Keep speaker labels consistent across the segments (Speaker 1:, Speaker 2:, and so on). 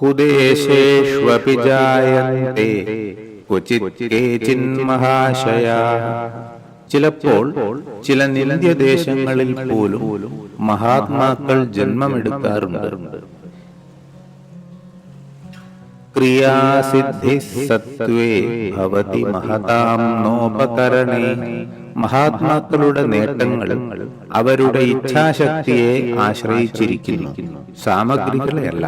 Speaker 1: കുദേശേഷ്വപി ജായന്തി. ക്വചിത് കേചിൻ മഹാശയാ. ചിലപ്പോൾ ചില നിന്ദ്യദേശങ്ങളിൽ പോലും മഹാത്മാക്കൾ ജന്മമെടുക്കാറുണ്ട്. ക്രിയാസിദ്ധി സത്വേ ഭവതി മഹതാം നോപകരണേ. മഹാത്മാക്കളുടെ നേട്ടങ്ങൾ അവരുടെ ഇച്ഛാശക്തിയെ ആശ്രയിച്ചിരിക്കുന്നു. സാമഗ്രികളെയല്ല.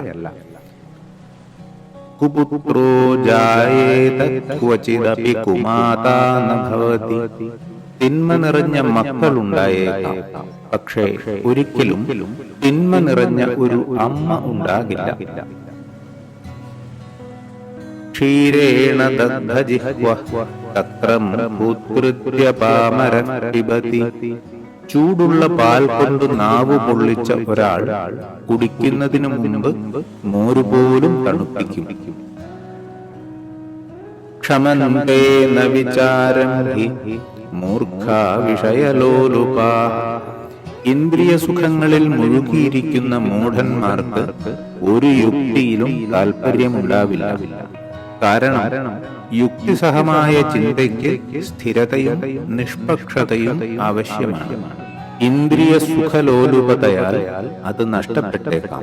Speaker 1: കുപുത്രോ जायेत क्वचिदपि കുമാതാ ഭവതി. തിന്മ നിറഞ്ഞ മക്കളുണ്ടായേക്കാം. പക്ഷേ ഒരിക്കലും തിന്മ നിറഞ്ഞ ഒരു അമ്മ ഉണ്ടാകില്ല. ക്ഷീരേണ ദഗ്ധജിഹ്വ തത്രം ഭൂത്കൃത്യ പാമര പിബതി ചൂടുള്ള പാൽ കൊണ്ട് നാവ് പൊള്ളിച്ച ഒരാൾ കുടിക്കുന്നതിനു മുമ്പ് മോരുപോലും തണുപ്പിക്കും. ക്ഷമന്തേ നവിചാരം മൂർഖ വിഷയലോലുപാ. ഇന്ദ്രിയ സുഖങ്ങളിൽ മുഴുകിയിരിക്കുന്ന മൂഢന്മാർക്ക് ഒരു യുക്തിയിലും താല്പര്യമുണ്ടാവില്ല കാരണം യുക്തിസഹമായ ചിന്തയ്ക്ക് സ്ഥിരതയും നിഷ്പക്ഷതയും ആവശ്യമാണ്. ഇന്ദ്രിയ സുഖലോലുപതയാൽ അത് നഷ്ടപ്പെട്ടേക്കാം.